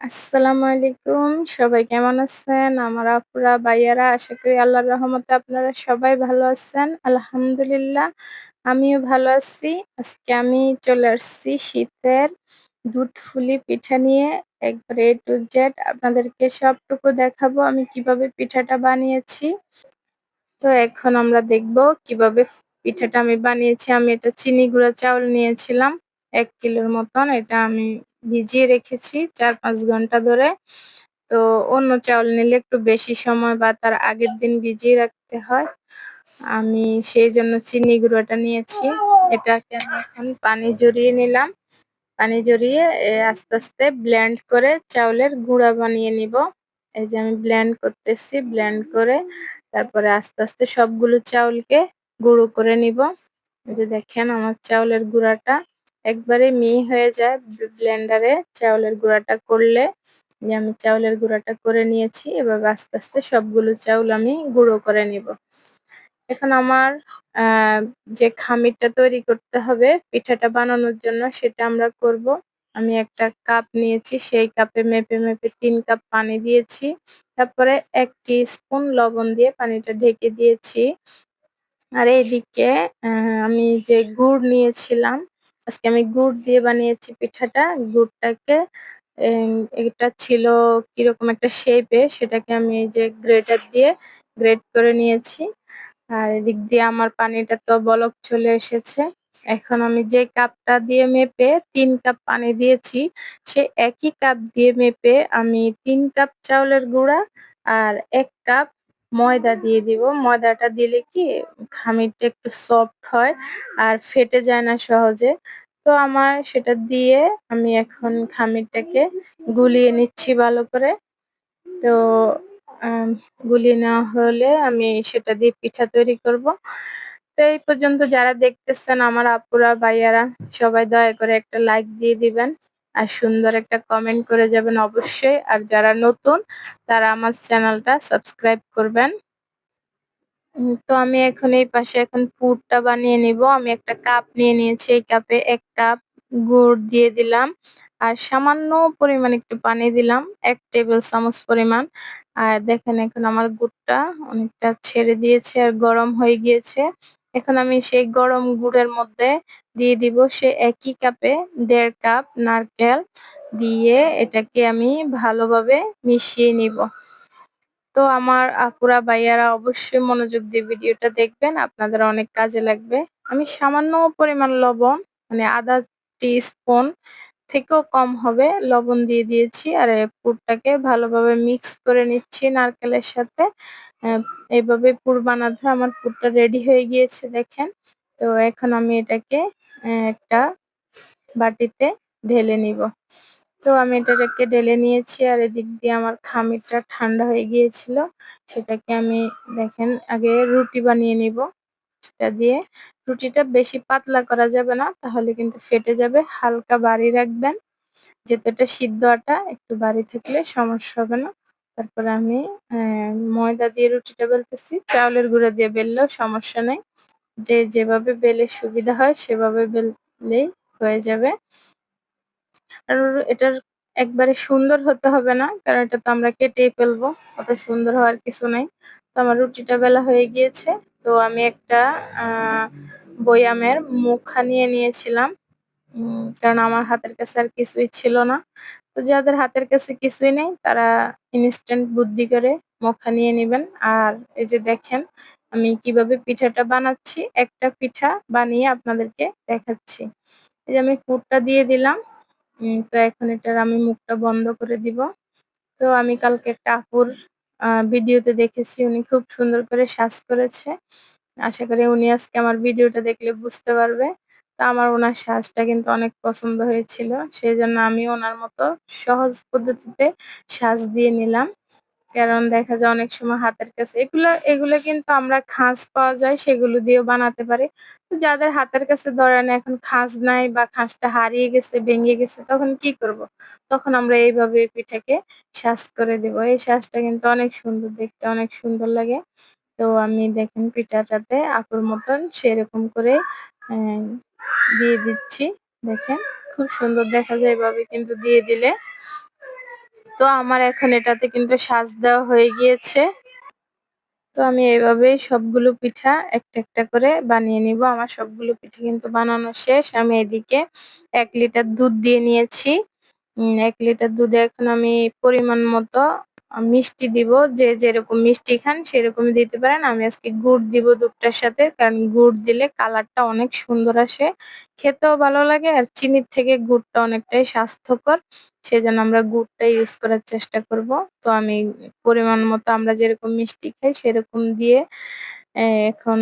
আসসালামু আলাইকুম। সবাই কেমন আছেন? আমার আপুরা, ভাইয়ারা, আশা করি আল্লাহর রহমতে আপনারা সবাই ভালো আছেন। আলহামদুলিল্লাহ, আমিও ভালো আছি। আজকে আমি চলে আসছি শীতের দুধ ফুলি পিঠা নিয়ে একবারে এ টু জেড আপনাদেরকে সবটুকু দেখাবো আমি কীভাবে পিঠাটা বানিয়েছি। তো এখন আমরা দেখব কীভাবে পিঠাটা আমি বানিয়েছি। আমি এটা চিনি গুঁড়া চাউল নিয়েছিলাম, এক কিলোর মতন। এটা আমি ভিজিয়ে রেখেছি চার পাঁচ ঘণ্টা ধরে। তো অন্য চাউল নিলে একটু বেশি সময় বা তার আগের দিন ভিজিয়ে রাখতে হয়। আমি সেই জন্য চিনি গুঁড়োটা নিয়েছি। এটাকে আমি এখন পানি জড়িয়ে নিলাম। পানি জড়িয়ে আস্তে আস্তে ব্লেন্ড করে চাউলের গুঁড়া বানিয়ে নিব। এই যে আমি ব্লেন্ড করতেছি ব্লেন্ড করে তারপরে আস্তে আস্তে সবগুলো চাউলকে গুঁড়ো করে নিব। এই যে দেখেন আমার চাউলের গুঁড়াটা। একবারে মিহি হয়ে যায় ব্লেন্ডারে চাউলের গুঁড়াটা করলে। আমি চাউলের গুঁড়াটা করে নিয়েছি, এবার আস্তে আস্তে সবগুলো চাউল আমি গুঁড়ো করে নিব। এখন আমার যে খামিরটা তৈরি করতে হবে, পিঠাটা বানানোর জন্য সেটা আমরা করব। আমি একটা কাপ নিয়েছি, সেই কাপে মেপে মেপে তিন কাপ পানি দিয়েছি। তারপরে এক স্পুন লবণ দিয়ে পানিটা ঢেকে দিয়েছি। আর এইদিকে আমি যে গুড় নিয়েছিলাম আজকে আমি গুড় দিয়ে বানিয়েছি পিঠাটা। গুড়টাকে এটা ছিল কীরকম একটা শেপে সেটাকে আমি এই যে গ্রেটার দিয়ে গ্রেট করে নিয়েছি। আর এদিক দিয়ে আমার পানিটা তো বলক চলে এসেছে। এখন আমি যে কাপটা দিয়ে মেপে তিন কাপ পানি দিয়েছি, সে একই কাপ দিয়ে মেপে আমি তিন কাপ চাউলের গুঁড়া আর এক কাপ ময়দা দিয়ে দিব। ময়দাটা দিলে কি খামিরটা একটু সফট হয় আর ফেটে যায় না সহজে। তো আমার সেটা দিয়ে আমি এখন খামিরটাকে গুলিয়ে নিচ্ছি ভালো করে। তো গুলিয়ে নেওয়া হলে আমি সেটা দিয়ে পিঠা তৈরি করব। তো এই পর্যন্ত যারা দেখতেছেন আমার আপুরা, ভাইয়ারা, সবাই দয়া করে একটা লাইক দিয়ে দিবেন। আর সুন্দর একটা কমেন্ট করে যাবেন অবশ্যই। আর যারা নতুন, তারা আমার চ্যানেলটা সাবস্ক্রাইব করবেন। তো আমি এখন এই পাশে এখন পুরটা বানিয়ে নিব। আমি একটা কাপ নিয়ে নিয়েছি। এই কাপে এক কাপ গুড় দিয়ে দিলাম। আর সামান্য পরিমাণ একটু পানি দিলাম। এক টেবিল চামচ পরিমাণ। আর দেখেন এখন আমার গুড়টা অনেকটা ছেড়ে দিয়েছে আর গরম হয়ে গিয়েছে। এখন আমি সেই গরম গুড়ের মধ্যে দিয়ে দিব সে একই কাপে দেড় কাপ নারকেল দিয়ে এটাকে আমি ভালোভাবে মিশিয়ে নিব। তো আমার আপুরা, ভাইয়ারা অবশ্যই মনোযোগ দিয়ে ভিডিওটা দেখবেন, আপনাদের অনেক কাজে লাগবে। আমি সামান্য পরিমাণ লবণ মানে আধা টি স্পুন থেকেও কম হবে, লবণ দিয়ে দিয়েছি আর পুরটাকে ভালোভাবে মিক্স করে নিচ্ছি নারকেলের সাথে। এইভাবে পুর বানাতে আমার পুরটা রেডি হয়ে গিয়েছে, দেখেন। তো এখন আমি এটাকে একটা বাটিতে ঢেলে নিব। তো আমি এটাকে ঢেলে নিয়েছি আর এদিক দিয়ে আমার খামিরটা ঠান্ডা হয়ে গিয়েছিল। সেটাকে আমি, দেখেন, আগে রুটি বানিয়ে নিব। সেটা দিয়ে রুটিটা বেশি পাতলা করা যাবে না, তাহলে কিন্তু ফেটে যাবে। হালকা বাড়ি রাখবেন। যেহেতু এটা সিদ্ধ আটা, একটু বাড়ি থাকলে সমস্যা হবে না। তারপরে আমি ময়দা দিয়ে রুটিটা বেলতেছি। চাউলের গুঁড়া দিয়ে বেললেও সমস্যা নেই। যে যেভাবে বেলে সুবিধা হয়, সেভাবে বেললেই হয়ে যাবে। আর এটার একবারে সুন্দর হতে হবে না, কারণ এটা তো আমরা কেটেই ফেলব। অত সুন্দর হওয়ার কিছু নেই। তো আমার রুটিটা বেলা হয়ে গিয়েছে। তো আমি একটা বয়ামের মুখা নিয়ে নিয়েছিলাম। কারণ আমার হাতের কাছে আর কিছুই ছিল না। তো যাদের হাতের কাছে কিছুই নেই, তারা ইনস্ট্যান্ট বুদ্ধি করে মুখা নিয়ে নেবেন। আর এই যে দেখেন, আমি কীভাবে পিঠাটা বানাচ্ছি, একটা পিঠা বানিয়ে আপনাদেরকে দেখাচ্ছি। এই যে আমি পুরটা দিয়ে দিলাম। তো এখন এটার আমি মুখটা বন্ধ করে দিব। তো আমি কালকে একটা আপুর ভিডিওতে দেখেছি, উনি খুব সুন্দর করে সাজ করেছে। আশা করি উনি আজকে আমার ভিডিওটা দেখলে বুঝতে পারবে। তা আমার ওনার সাজটা কিন্তু অনেক পছন্দ হয়েছিল। সেই জন্য আমি ওনার মতো সহজ পদ্ধতিতে সাজ দিয়ে নিলাম। কারণ দেখা যায় অনেক সময় হাতের কাছে এগুলো এগুলো কিন্তু আমরা খাঁজ পাওয়া যায়, সেগুলো দিয়েও বানাতে পারি। তো যাদের হাতের কাছে ধরেন এখন খাঁজ নাই বা খাঁজটা হারিয়ে গেছে, ভেঙে গেছে, তখন কি করব। তখন আমরা এইভাবে পিঠাকে সাজ করে দেব। এই সাজটা কিন্তু অনেক সুন্দর, দেখতে অনেক সুন্দর লাগে। তো আমি দেখেন পিঠাটাতে আপুর মতন সেরকম করে দিয়ে দিচ্ছি। দেখেন, খুব সুন্দর দেখা যায় এভাবে কিন্তু দিয়ে দিলে। তো আমার এখন এটাতে কিন্তু সাজ দেওয়া হয়ে গিয়েছে। তো আমি এভাবেই সবগুলো পিঠা একটা একটা করে বানিয়ে নিব। আমার সবগুলো পিঠা কিন্তু বানানো শেষ। আমি এদিকে এক লিটার দুধ দিয়ে নিয়েছি। এক লিটার দুধে এখন আমি পরিমাণ মতো মিষ্টি দিব, যে যেরকম মিষ্টি খান সেরকম দিতে পারেন। আমি আজকে গুড় দিব দুধটার সাথে। কারণ গুড় দিলে কালারটা অনেক সুন্দর আসে। খেতেও ভালো লাগে আর চিনির থেকে গুড়টা অনেকটাই স্বাস্থ্যকর। সেজন্য আমরা গুড়টা ইউজ করার চেষ্টা করব। তো আমি পরিমাণ মতো আমরা যেরকম মিষ্টি খাই সেরকম দিয়ে এখন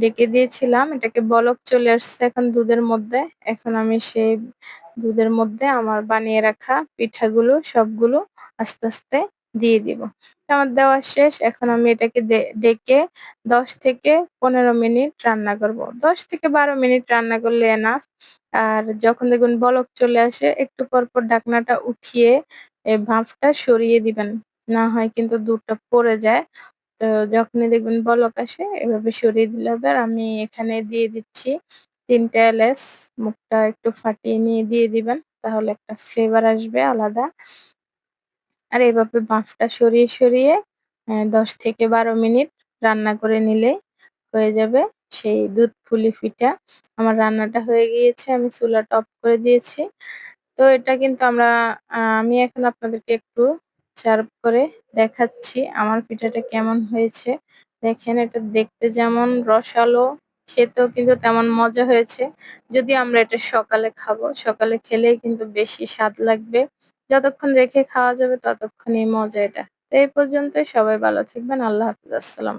ডেকে দিয়েছিলাম। এটাকে বলক চলে আসছে এখন দুধের মধ্যে। এখন আমি সেই দুধের মধ্যে আমার বানিয়ে রাখা পিঠাগুলো সবগুলো আস্তে আস্তে দিয়ে দিব। আমার দেওয়া শেষ। এখন আমি এটাকে ডেকে দশ থেকে পনেরো মিনিট রান্না করব। দশ থেকে বারো মিনিট রান্না করলে এনাফ আর যখন দেখুন বলক চলে আসে, একটু পর পর ঢাকনাটা উঠিয়ে ভাঁপটা সরিয়ে দিবেন। না হয় কিন্তু দুধটা পড়ে যায়। তো যখনই দেখবেন বলক আসে, এভাবে সরিয়ে দিলে হবে। আর আমি এখানে দিয়ে দিচ্ছি তিনটা এলাচ। মুখটা একটু ফাটিয়ে নিয়ে দিয়ে দিবেন। তাহলে একটা ফ্লেভার আসবে আলাদা। আর এভাবে ভাঁপটা সরিয়ে সরিয়ে দশ থেকে বারো মিনিট রান্না করে নিলে হয়ে যাবে। সেই দুধ ফুলি পিঠা আমার রান্নাটা হয়ে গিয়েছে, আমি চুলাটা টপ করে দিয়েছি। তো এটা কিন্তু আমরা আমি এখন আপনাদেরকে একটু সার্ভ করে দেখাচ্ছি আমার পিঠাটা কেমন হয়েছে। দেখেন এটা দেখতে যেমন রসালো, খেতেও কিন্তু তেমন মজা হয়েছে। যদি আমরা এটা সকালে খাব, সকালে খেলেই কিন্তু বেশি স্বাদ লাগবে। যতক্ষণ রেখে খাওয়া যাবে ততক্ষণই মজা এটা। তো এই পর্যন্ত সবাই ভালো থাকবেন, আল্লাহ হাফিজ, আসসালাম